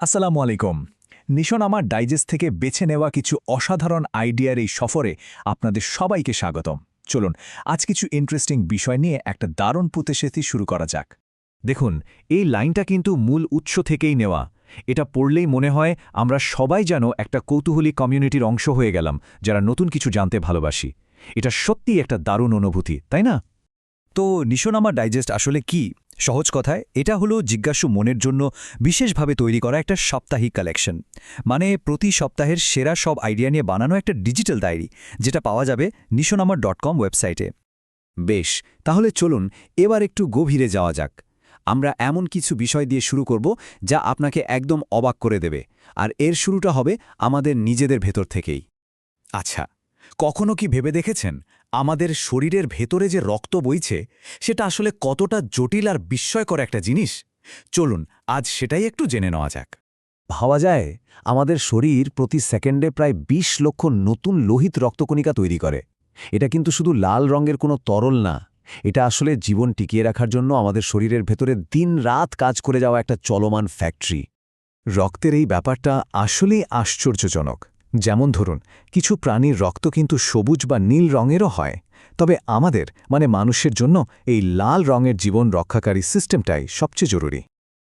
আসসালামু আলাইকুম। নিশন আমার ডাইজেস্ট থেকে বেছে নেওয়া কিছু অসাধারণ আইডিয়ার এই সফরে আপনাদের সবাইকে স্বাগতম। চলুন, আজ কিছু ইন্টারেস্টিং বিষয় নিয়ে একটা দারুণ পুতেশেতি শুরু করা যাক। দেখুন, এই লাইনটা কিন্তু মূল উৎস থেকেই নেওয়া। এটা পড়লেই মনে হয় আমরা সবাই যেন একটা কৌতূহলী কমিউনিটির অংশ হয়ে গেলাম, যারা নতুন কিছু জানতে ভালোবাসি। এটা সত্যিই একটা দারুণ অনুভূতি, তাই না? তো নিশোনামা ডাইজেস্ট আসলে কি? সহজ কথায়, এটা হলো জিজ্ঞাসু মনের জন্য বিশেষভাবে তৈরি করা একটা সাপ্তাহিক কালেকশন। মানে প্রতি সপ্তাহের সেরা সব আইডিয়া নিয়ে বানানো একটা ডিজিটাল ডায়েরি, যেটা পাওয়া যাবে নিশোনামা ডট কম ওয়েবসাইটে। বেশ, তাহলে চলুন এবার একটু গভীরে যাওয়া যাক। আমরা এমন কিছু বিষয় দিয়ে শুরু করব যা আপনাকে একদম অবাক করে দেবে। আর এর শুরুটা হবে আমাদের নিজেদের ভেতর থেকেই। আচ্ছা কখনো কি ভেবে দেখেছেন? আমাদের শরীরের ভেতরে যে রক্ত বইছে, সেটা আসলে কতটা জটিল আর বিস্ময়কর একটা জিনিস। চলুন, আজ সেটাই একটু জেনে নেওয়া যাক। ভাবা যায়, আমাদের শরীর প্রতি সেকেন্ডে প্রায় ২০ লক্ষ নতুন লোহিত রক্তকণিকা তৈরি করে। এটা কিন্তু শুধু লাল রঙের কোনো তরল না, এটা আসলে জীবন টিকিয়ে রাখার জন্য আমাদের শরীরের ভেতরে দিন রাত কাজ করে যাওয়া একটা চলমান ফ্যাক্টরি। রক্তের এই ব্যাপারটা আসলেই আশ্চর্যজনক। যেমন ধরুন, কিছু প্রাণীর রক্ত কিন্তু সবুজ বা নীল রঙেরও হয়। তবে আমাদের মানে মানুষের জন্য, এই লাল রঙের জীবন রক্ষাকারী সিস্টেমটাই সবচেয়ে জরুরি।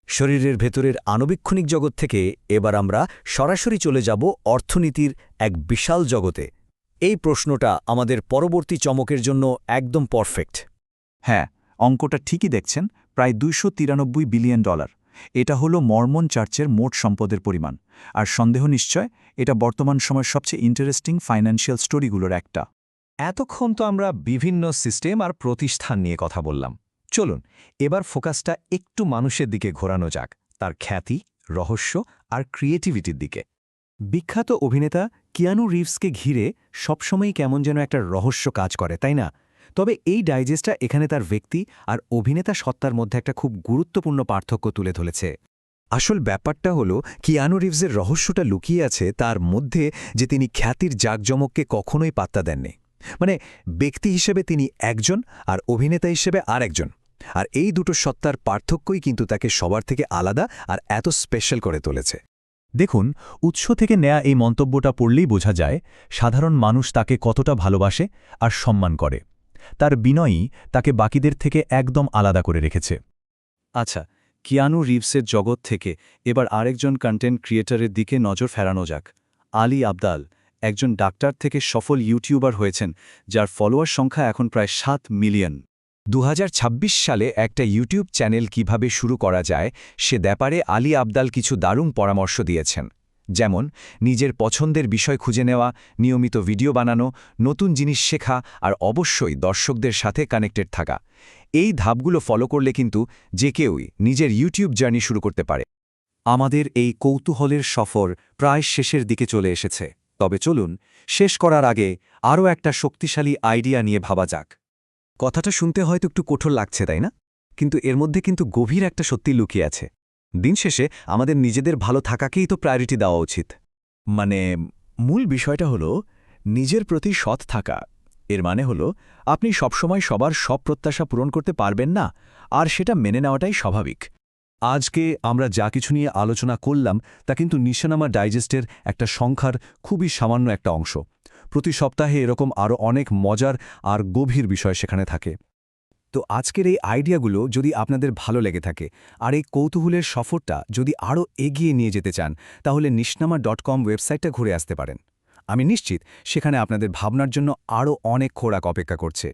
শরীরের ভেতরের আণবিক্ষণিক জগৎ থেকে এবার আমরা সরাসরি চলে যাব অর্থনীতির এক বিশাল জগতে। এই প্রশ্নটা আমাদের পরবর্তী চমকের জন্য একদম পারফেক্ট হ্যাঁ অঙ্কটা ঠিকই দেখছেন, প্রায় দুইশো তিরানব্বই বিলিয়ন ডলার। এটা হলো মর্মন চার্চের মোট সম্পদের পরিমাণ, আর সন্দেহ নিশ্চয়, এটা বর্তমান সময়ের সবচেয়ে ইন্টারেস্টিং ফাইন্যান্সিয়াল স্টোরিগুলোর একটা। এতক্ষণ তো আমরা বিভিন্ন সিস্টেম আর প্রতিষ্ঠান নিয়ে কথা বললাম। চলুন, এবার ফোকাসটা একটু মানুষের দিকে ঘোরানো যাক, তার খ্যাতি, রহস্য আর ক্রিয়েটিভিটির দিকে। বিখ্যাত অভিনেতা কিয়ানু রিভসকে ঘিরে সবসময়ই কেমন যেন একটা রহস্য কাজ করে, তাই না? তবে এই ডাইজেস্টটা এখানে তার ব্যক্তি আর অভিনেতা সত্তার মধ্যে একটা খুব গুরুত্বপূর্ণ পার্থক্য তুলে ধরেছে। আসল ব্যাপারটা হলো, কিয়ানু রিভসের রহস্যটা লুকিয়ে আছে তার মধ্যে যে তিনি খ্যাতির জাকজমককে কখনোই পাত্তা দেননি। মানে ব্যক্তি হিসেবে তিনি একজন আর অভিনেতা হিসেবে আরেকজন। আর এই দুটো সত্তার পার্থক্যই কিন্তু তাকে সবার থেকে আলাদা আর এত স্পেশাল করে তুলেছে। দেখুন, উৎস থেকে নেয়া এই মন্তব্যটা পড়লেই বোঝা যায়, সাধারণ মানুষ তাকে কতটা ভালোবাসে আর সম্মান করে। তার বিনয়ই তাকে বাকিদের থেকে একদম আলাদা করে রেখেছে। আচ্ছা কিয়ানু রিভসের জগৎ থেকে এবার আরেকজন কন্টেন্ট ক্রিয়েটরের দিকে নজর ফেরানো যাক। আলী আবদাল, একজন ডাক্তার থেকে সফল ইউটিউবার হয়েছেন, যার ফলোয়ার সংখ্যা এখন প্রায় সাত মিলিয়ন। দু হাজার ছাব্বিশ সালে একটা ইউটিউব চ্যানেল কীভাবে শুরু করা যায়, সে ব্যাপারে আলী আবদাল কিছু দারুণ পরামর্শ দিয়েছেন। যেমন, নিজের পছন্দের বিষয় খুঁজে নেওয়া, নিয়মিত ভিডিও বানানো, নতুন জিনিস শেখা আর অবশ্যই দর্শকদের সাথে কানেক্টেড থাকা। এই ধাপগুলো ফলো করলে কিন্তু যে কেউই নিজের ইউটিউব জার্নি শুরু করতে পারে। আমাদের এই কৌতূহলের সফর প্রায় শেষের দিকে চলে এসেছে। তবে চলুন, শেষ করার আগে আরও একটা শক্তিশালী আইডিয়া নিয়ে ভাবা যাক। কথাটা শুনতে হয়তো একটু কঠোর লাগছে, তাই না? কিন্তু এর মধ্যে কিন্তু গভীর একটা সত্যি লুকিয়ে আছে। দিন শেষে আমাদের নিজেদের ভালো থাকাকেই তো প্রায়োরিটি দেওয়া উচিত। মানে মূল বিষয়টা হলো নিজের প্রতি সৎ থাকা। এর মানে হলো আপনি সবসময় সবার সব প্রত্যাশা পূরণ করতে পারবেন না, আর সেটা মেনে নেওয়াটাই স্বাভাবিক। আজকে আমরা যা কিছু নিয়ে আলোচনা করলাম, তা কিন্তু নিশানামা ডাইজেস্টের একটা সংখ্যার খুবই সামান্য একটা অংশ। প্রতি সপ্তাহে এরকম আরও অনেক মজার আর গভীর বিষয় সেখানে থাকে। তো আজকের এই আইডিয়াগুলো যদি আপনাদের ভালো লেগে থাকে, আর এই কৌতূহলের সফরটা যদি আরও এগিয়ে নিয়ে যেতে চান, তাহলে নিশনামা ডট কম ওয়েবসাইটটা ঘুরে আসতে পারেন। আমি নিশ্চিত সেখানে আপনাদের ভাবনার জন্য আরও অনেক খোরাক অপেক্ষা করছে।